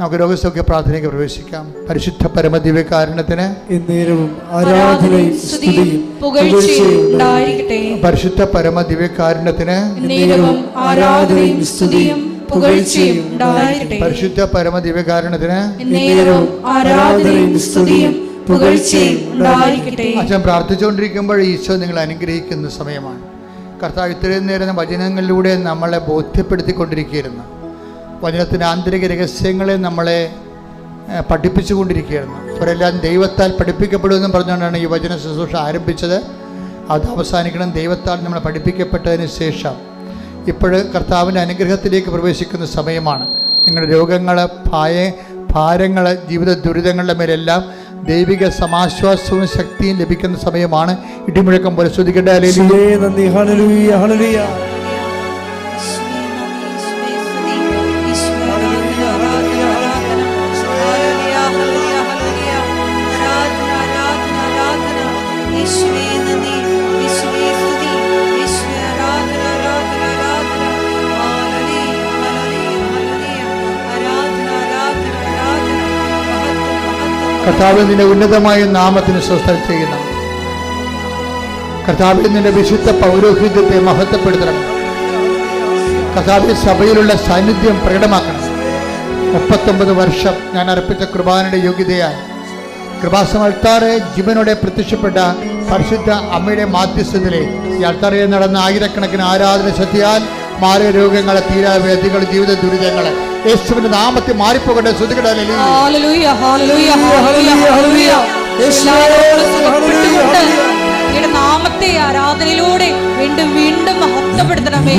നമുക്ക് രോഗസൗഖ്യ പ്രാർത്ഥനയ്ക്ക് പ്രവേശിക്കാം. പരിശുദ്ധ പരമദിവ്യകാരണത്തിന് എന്നേരവും ആരാധനയും സ്തുതിയും പുകഴ്ചയും ഉണ്ടായിരിക്കട്ടെ പരിശുദ്ധ പരമദിവ്യകാരണത്തിന് കാരണത്തിന് ആരാധനയും സ്തുതിയും പുകഴ്ചയും ഉണ്ടായിരിക്കട്ടെ പരിശുദ്ധ പരമദിവ്യകാരണത്തിന് കാരണത്തിന് ആരാധനയും സ്തുതിയും പുകഴ്ചയും ഉണ്ടായിരിക്കട്ടെ അച്ഛൻ പ്രാർത്ഥിച്ചുകൊണ്ടിരിക്കുമ്പോൾ ഈശോ നിങ്ങൾ അനുഗ്രഹിക്കുന്ന സമയമാണ്. കർത്താവ് ഇത്രയും നേരം വചനങ്ങളിലൂടെ നമ്മളെ ബോധ്യപ്പെടുത്തിക്കൊണ്ടിരിക്കുകയായിരുന്നു. വചനത്തിന്റെ ആന്തരിക രഹസ്യങ്ങളെ നമ്മളെ പഠിപ്പിച്ചുകൊണ്ടിരിക്കുകയായിരുന്നു അവരെല്ലാം ദൈവത്താൽ പഠിപ്പിക്കപ്പെടുമെന്നും പറഞ്ഞുകൊണ്ടാണ് ഈ വചന ശുശ്രൂഷ ആരംഭിച്ചത്. അത് അവസാനിക്കണം. ദൈവത്താൽ നമ്മൾ പഠിപ്പിക്കപ്പെട്ടതിന് ശേഷം ഇപ്പോൾ കർത്താവിന്റെ അനുഗ്രഹത്തിലേക്ക് പ്രവേശിക്കുന്ന സമയമാണ്. നിങ്ങളുടെ രോഗങ്ങൾ ഭായ ഭാരങ്ങൾ ജീവിത ദുരിതങ്ങളുടെ മേലെല്ലാം ദൈവിക സമാശ്വാസവും ശക്തിയും ലഭിക്കുന്ന സമയമാണ്. ഇടിമുഴക്കം പോലെ ശ്രദ്ധിക്കേണ്ട കർത്താവ് നിന്റെ ഉന്നതമായ നാമത്തിന് സ്വസ്ഥം ചെയ്യുന്ന കർത്താവിൽ നിന്റെ വിശുദ്ധ പൗരോഹിത്യത്തെ മഹത്വപ്പെടുത്തണം. കർത്താവിൽ സഭയിലുള്ള സാന്നിധ്യം പ്രകടമാക്കണം. മുപ്പത്തൊമ്പത് വർഷം ഞാൻ അർപ്പിച്ച കുർബാനയുടെ യോഗ്യതയാൽ കൃപാസമൽത്താറ് ജീവനോടെ പ്രത്യക്ഷപ്പെട്ട പരിശുദ്ധ അമ്മയുടെ മാധ്യസ്ഥത്തിലെ ഈ അൾത്താറയിൽ നടന്ന ആയിരക്കണക്കിന് ആരാധന ശക്തിയാൽ മാറിയ രോഗങ്ങളെ തീരാവേദികൾ ജീവിത ദുരിതങ്ങൾ യേശുവിന്റെ നാമത്തിൽ മാറിപ്പോകട്ടെ. സുഖപ്പെട്ടുകൊണ്ട് നാമത്തെ ആരാധനയിലൂടെ വീണ്ടും വീണ്ടും മഹത്വപ്പെടുത്തണമേ.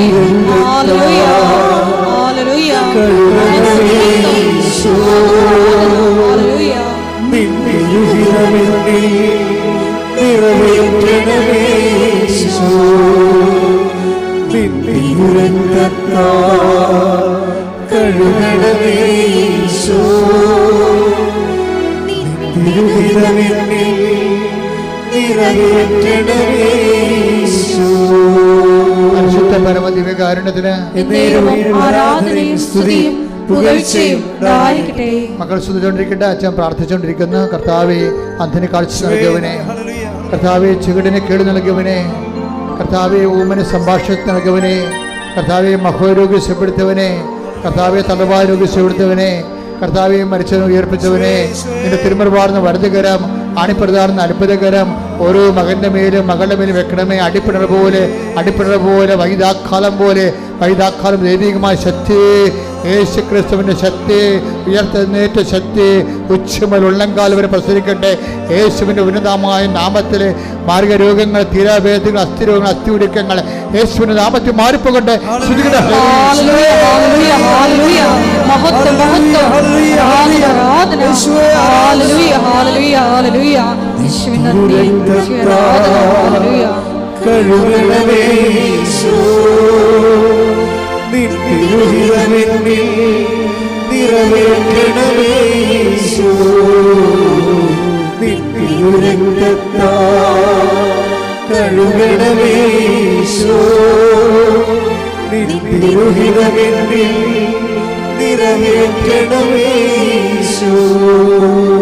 നിറവേറ്റണമേ കഴുകണമേ യേശു. നിന്നിരുഹിതമെന്നിൽ നിറവേറ്റണമേ യേശു. പരിശുദ്ധ പരമദിവ്യകാരുണ്യത്തിന് ആരാധനയും സ്തുതിയും മക്കൾ സ്തുതിച്ചുകൊണ്ടിരിക്കട്ടെ അച്ഛൻ പ്രാർത്ഥിച്ചുകൊണ്ടിരിക്കുന്നു കർത്താവെ അന്ധന് കാഴ്ച നൽകിയവനെ. കർത്താവെ ചുവടിന് കേട് നൽകിയവനെ കർത്താവെ ഊമന് സംഭാഷണത്തിന് നൽകിയവനെ കർത്താവെ മഹോരോഗ്യ സുഖപ്പെടുത്തിയവനെ കർത്താവെ തലവാരോഗ്യം സുഖപ്പെടുത്തിയവനെ കർത്താവെ മരിച്ചവനെ ഉയർപ്പിച്ചവനെ നിന്റെ തിരുമറുപാർന്ന വലതുകരം അണിപ്രധാനം അത്ഭുതകരം ഓരോ മകന്റെ മേലും മകളുടെ മേലും വെക്കണമേ അടിപ്പിണർ പോലെ അടിപ്പിണർ പോലെ വൈതാക്കാലം പോലെ വൈതാക്കാലം ദൈവികമായ ശക്തി യേശു ക്രിസ്തുവിന്റെ ശക്തി ഉയർത്തെഴുന്നേറ്റ ശക്തി ഉച്ചമൽ ഉള്ളംകാലം വരെ പ്രസരിക്കട്ടെ. യേശുവിന്റെ ഉന്നതമായ നാമത്തിൽ മാർഗ രോഗങ്ങൾ തീരാവേദങ്ങൾ അസ്ഥിരോഗങ്ങൾ അസ്ഥിയുടുക്കങ്ങൾ യേശുവിന്റെ നാമത്തിൽ മാറിപ്പോകട്ടെ. ശ്രുതികട ഹല്ലേലൂയ ഹല്ലേലൂയ ഹല്ലേലൂയ. മഹത്വം മഹത്വം. ആരാധന ആരാധന. Hallelujah hallelujah hallelujah. യേശുവിൻ നന്ദി. യേശുവേ ആരാധന. ഹല്ലേലൂയ. കഴുകണമേ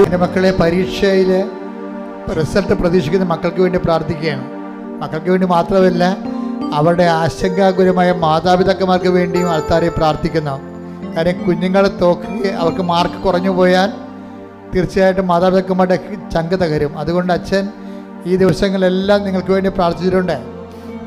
എന്റെ മക്കളെ പരീക്ഷയിൽ റിസൾട്ട് പ്രതീക്ഷിക്കുന്ന മക്കൾക്ക് വേണ്ടി പ്രാർത്ഥിക്കുകയാണ്. മക്കൾക്ക് വേണ്ടി മാത്രമല്ല അവരുടെ ആശങ്കാകുലമായ മാതാപിതാക്കന്മാർക്ക് വേണ്ടിയും ആൾക്കാരെ പ്രാർത്ഥിക്കുന്നു. കാര്യം കുഞ്ഞുങ്ങളെ തോക്കി അവർക്ക് മാർക്ക് കുറഞ്ഞു പോയാൽ തീർച്ചയായിട്ടും മാതാപിതാക്കന്മാരുടെ ചങ്ക് തകരും. അതുകൊണ്ട് അച്ഛൻ ഈ ദിവസങ്ങളെല്ലാം നിങ്ങൾക്ക് വേണ്ടി പ്രാർത്ഥിച്ചിട്ടുണ്ട്.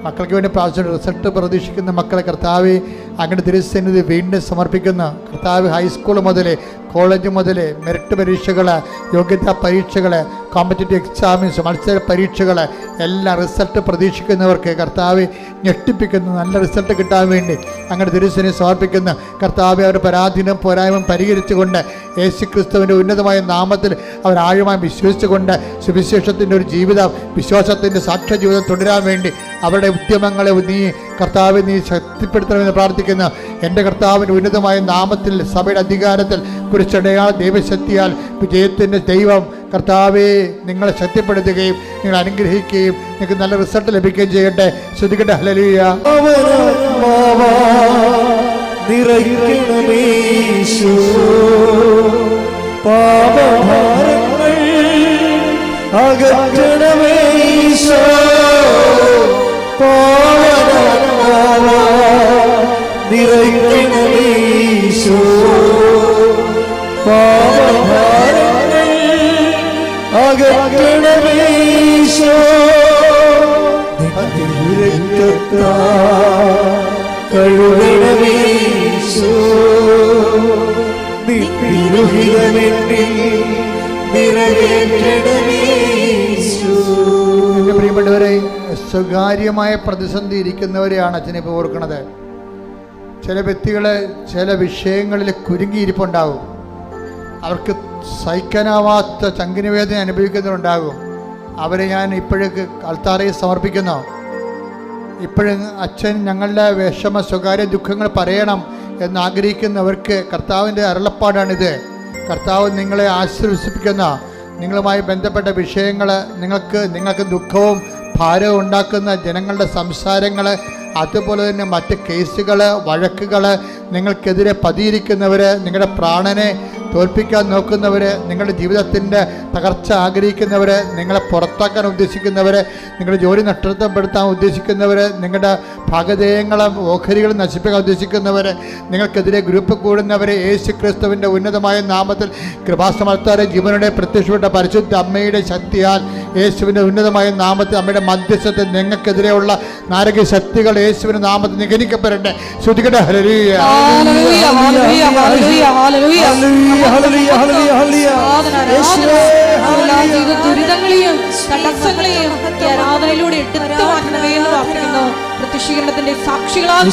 മക്കൾക്ക് വേണ്ടി പ്രാർത്ഥിച്ചിട്ടുണ്ട്. റിസൾട്ട് പ്രതീക്ഷിക്കുന്ന മക്കളെ കർത്താവ് അങ്ങനെ തിരുസന്നിധി വീണ്ടും സമർപ്പിക്കുന്ന. കർത്താവ് ഹൈസ്കൂൾ മുതൽ കോളേജ് മുതൽ മെറിറ്റ് പരീക്ഷകൾ യോഗ്യതാ പരീക്ഷകൾ കോമ്പറ്റേറ്റീവ് എക്സാമിൻസ് മത്സര പരീക്ഷകൾ എല്ലാ റിസൾട്ട് പ്രതീക്ഷിക്കുന്നവർക്ക് കർത്താവ് ഞെട്ടിപ്പിക്കുന്നു. നല്ല റിസൾട്ട് കിട്ടാൻ വേണ്ടി അങ്ങനെ തിരുസനെ സമർപ്പിക്കുന്ന. കർത്താവ് അവരുടെ പരാധീനം പോരായ്മ പരിഹരിച്ചുകൊണ്ട് യേശു ക്രിസ്തുവിന്റെ ഉന്നതമായ നാമത്തിൽ അവർ ആഴമായി വിശ്വസിച്ചുകൊണ്ട് സുവിശേഷത്തിന്റെ ഒരു ജീവിതം വിശ്വാസത്തിന്റെ സാക്ഷ്യ ജീവിതം തുടരാൻ വേണ്ടി അവരുടെ ഉദ്യമങ്ങളെ നീ കർത്താവ് നീ ശക്തിപ്പെടുത്തണമെന്ന് പ്രാർത്ഥിക്കുന്ന. എന്റെ കർത്താവിന്റെ ഉന്നതമായ നാമത്തിൽ സഭയുടെ അധികാരത്തിൽ കുറിച്ചടയാൾ ദൈവശക്തിയാൽ വിജയത്തിന്റെ ദൈവം കർത്താവെ നിങ്ങളെ ശക്തിപ്പെടുത്തുകയും നിങ്ങൾ അനുഗ്രഹിക്കുകയും നിങ്ങൾക്ക് നല്ല റിസൾട്ട് ലഭിക്കുകയും ചെയ്യട്ടെ. ശ്രദ്ധിക്കട്ടെ. ഹലലിയ പാപഭാരങ്ങൾ അകറ്റണമേശോ പാ പ്രിയപ്പെട്ടവരെ സ്വകാര്യമായ പ്രതിസന്ധി ഇരിക്കുന്നവരെയാണ് അച്ഛനെ ഇപ്പോൾ ഓർക്കുന്നത്. ചില വ്യക്തികൾ ചില വിഷയങ്ങളിൽ കുരുങ്ങിയിരിപ്പുണ്ടാകും. അവർക്ക് സഹിക്കാനാവാത്ത ചങ്കിനിവേദന അനുഭവിക്കുന്നവരുണ്ടാകും. അവരെ ഞാൻ ഇപ്പോഴേക്ക് അൾത്താറയിൽ സമർപ്പിക്കുന്നു. ഇപ്പോഴും അച്ഛൻ ഞങ്ങളുടെ വിഷമ സ്വകാര്യ ദുഃഖങ്ങൾ പറയണം എന്നാഗ്രഹിക്കുന്നവർക്ക് കർത്താവിന്റെ അരുളപ്പാടാണിത്. കർത്താവ് നിങ്ങളെ ആശ്വസിപ്പിക്കുന്ന നിങ്ങളുമായി ബന്ധപ്പെട്ട വിഷയങ്ങൾ നിങ്ങൾക്ക് നിങ്ങൾക്ക് ദുഃഖവും ഭാരവും ഉണ്ടാക്കുന്ന ജനങ്ങളുടെ സംസാരങ്ങൾ അതുപോലെ തന്നെ മറ്റ് കേസുകൾ വഴക്കുകൾ നിങ്ങൾക്കെതിരെ പതിയിരിക്കുന്നവർ നിങ്ങളുടെ പ്രാണനെ തോൽപ്പിക്കാൻ നോക്കുന്നവർ നിങ്ങളുടെ ജീവിതത്തിന്റെ തകർച്ച ആഗ്രഹിക്കുന്നവർ നിങ്ങളെ പുറത്താക്കാൻ ഉദ്ദേശിക്കുന്നവർ നിങ്ങളുടെ ജോലി നഷ്ടപ്പെടുത്താൻ ഉദ്ദേശിക്കുന്നവർ നിങ്ങളുടെ ഭാഗധേയങ്ങളെ ഓഹരികൾ നശിപ്പിക്കാൻ ഉദ്ദേശിക്കുന്നവർ നിങ്ങൾക്കെതിരെ ഗ്രൂപ്പ് കൂടുന്നവർ യേശു ക്രിസ്തുവിന്റെ ഉന്നതമായ നാമത്തിൽ കൃപാസമർത്താരെ ജീവനുടെ പ്രത്യക്ഷപ്പെട്ട പരിശുദ്ധ അമ്മയുടെ ശക്തിയാൽ യേശുവിന്റെ ഉന്നതമായ നാമത്തിൽ അമ്മയുടെ മധ്യസ്ഥത്തിൽ നിങ്ങൾക്കെതിരെയുള്ള നാരക ശക്തികൾ യേശുവിന് നാമത്തിൽ നിഗനിക്കപ്പെടട്ടെ. ദുരിതങ്ങളെയും തടസ്സങ്ങളെയും ആരാധനയിലൂടെ എടുത്തു മാറ്റണമേ എന്ന് പ്രാർത്ഥിക്കുന്നു. പ്രത്യക്ഷീകരണത്തിന്റെ സാക്ഷികളാಗಿ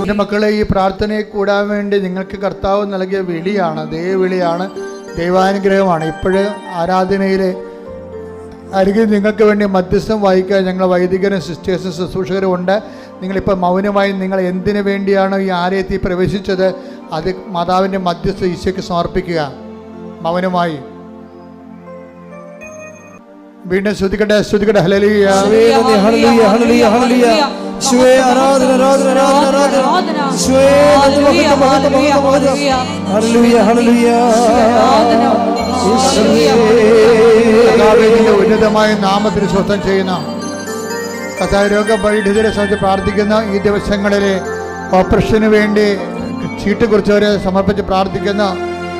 എന്റെ മക്കളെ ഈ പ്രാർത്ഥനയെ കൂടാൻ വേണ്ടി നിങ്ങൾക്ക് കർത്താവ് നൽകിയ വിളിയാണ് ദൈവവിളിയാണ് ദൈവാനുഗ്രഹമാണ്. ഇപ്പോഴ് ആരാധനയിൽ അരികിൽ നിങ്ങൾക്ക് വേണ്ടി മധ്യസ്ഥം വായിക്കാൻ ഞങ്ങൾ വൈദികരും സിസ്റ്റേഴ്സും ശുശ്രൂഷകരും ഉണ്ട് നിങ്ങളിപ്പോൾ മൗനമായി നിങ്ങൾ എന്തിനു വേണ്ടിയാണ് ഈ ആലയത്തിൽ പ്രവേശിച്ചത് അത് മാതാവിന്റെ മധ്യസ്ഥ ഈശോയ്ക്ക് സമർപ്പിക്കുക മൗനമായി വീണ്ടും ശ്രുതിക്കട്ടെ ശ്രുതിക്കട്ടെ ഹലലിയ നന്ദി, ഹല്ലേലൂയ, ഹല്ലേലൂയ, ഹല്ലേലൂയ. യേശുവേ, ആരാധന, ആരാധന, ആരാധന, ആരാധന. ശിവേ. Hallelujah, hallelujah. യേശുവേ. കഥാവേദിന്റെ ഉന്നതമായ നാമത്തിന് സ്വസ്ഥം ചെയ്യുന്ന കഥാരോഗ പരിണിതരെ സംബന്ധിച്ച് പ്രാർത്ഥിക്കുന്ന ഈ ദിവസങ്ങളിലെ ഓപ്പറേഷന് വേണ്ടി ചീട്ട് കുറിച്ചവരെ സമർപ്പിച്ച് പ്രാർത്ഥിക്കുന്ന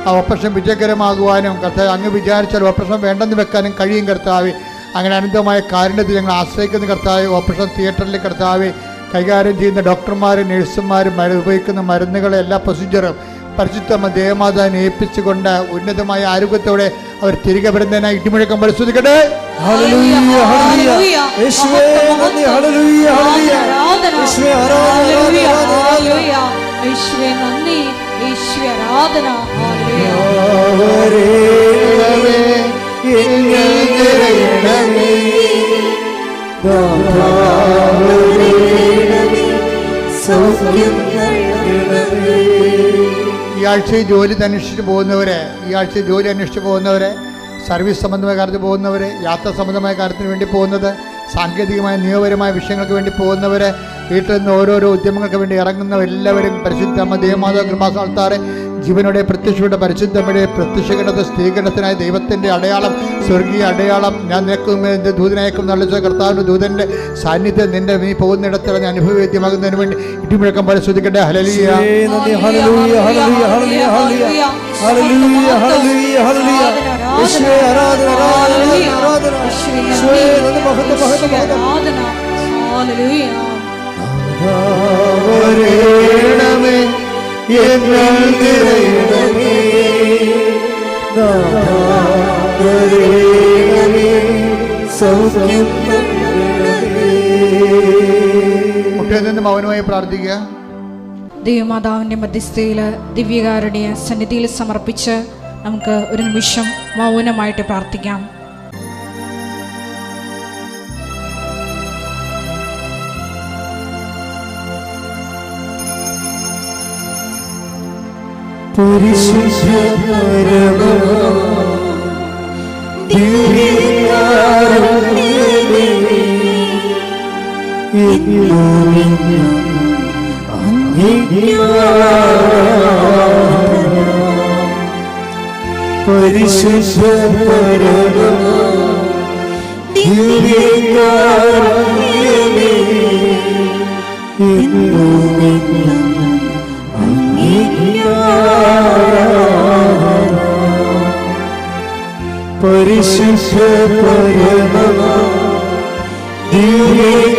ആ ഓപ്പറേഷൻ വിജയകരമാകുവാനും കർത്താവ് അങ്ങ് വിചാരിച്ചാൽ ഓപ്പറേഷൻ വേണ്ടെന്ന് വെക്കാനും കഴിയും കർത്താവ്. അങ്ങനെ അനന്തമായ കാരുണ്യത്തിൽ ഞങ്ങൾ ആശ്രയിക്കുന്ന കർത്താവ് ഓപ്പറേഷൻ തിയേറ്ററിൽ കർത്താവ് കൈകാര്യം ചെയ്യുന്ന ഡോക്ടർമാരും നഴ്സുമാരും മരു ഉപയോഗിക്കുന്ന മരുന്നുകൾ എല്ലാ പ്രൊസീജിയറും പരിശുദ്ധമ്മ ദേവമാതാവിനെ ഏൽപ്പിച്ചുകൊണ്ട് ഉന്നതമായ ആരോഗ്യത്തോടെ അവർ തിരികെ വരുന്നതിനായി ഇടിമുഴക്കം പരിശോധിക്കട്ടെ. സൗഖ്യം നൽകണമേ. ഈ ആഴ്ച ജോലി അന്വേഷിച്ച് പോകുന്നവരെ ഈ ആഴ്ച ജോലി അന്വേഷിച്ച് പോകുന്നവരെ സർവീസ് സംബന്ധമായ കാര്യത്തിൽ പോകുന്നവർ യാത്ര സംബന്ധമായ കാര്യത്തിന് വേണ്ടി പോകുന്നത് സാങ്കേതികമായ നിയമപരമായ വിഷയങ്ങൾക്ക് വേണ്ടി പോകുന്നവർ വീട്ടിൽ നിന്ന് ഓരോരോ ഉദ്യമങ്ങൾക്ക് വേണ്ടി ഇറങ്ങുന്നവരെല്ലാവരും പരിശുദ്ധമ്മ ദേവമാതാ കൃപാസാൾത്താറെ ജീവനോടെ പ്രത്യക്ഷയുടെ പരിശുദ്ധമ്മയുടെ പ്രത്യക്ഷകരണത സ്ഥിരീകരണത്തിനായ ദൈവത്തിന്റെ അടയാളം സ്വർഗീയ അടയാളം ഞാൻ നിനക്കും എന്റെ ദൂതനയക്കും നല്ല കർത്താവിന്റെ ദൂതന്റെ സാന്നിധ്യം നിന്റെ നീ പോകുന്നിടത്തിൽ ഞാൻ അനുഭവവേദ്യമാകുന്നതിന് വേണ്ടി ഇടിമുഴക്കം പരിശോധിക്കട്ടെ ഹലലിയ യേശുവേ, hallelujah, hallelujah, hallelujah, hallelujah. Hallelujah, hallelujah, hallelujah. ആരാധന, ആരാധന, ആരാധന. എന്നിൽ നിറയണമേ. സൗഖ്യം. മുട്ടയിൽ മൗനമായി പ്രാർത്ഥിക്കുക ദൈവമാതാവിന്റെ മധ്യസ്ഥയിൽ ദിവ്യകാരുണ്യ സന്നിധിയിൽ സമർപ്പിച്ച് നമുക്ക് ഒരു നിമിഷം മൗനമായിട്ട് പ്രാർത്ഥിക്കാം പരിശുദ്ധ പരമ പരിശുദ്ധ പരമ ദിവ്യകാരുണ്യമേ, എന്നും എന്നും പരിശുദ്ധ പരമ ദിവ്യകാരുണ്യമേ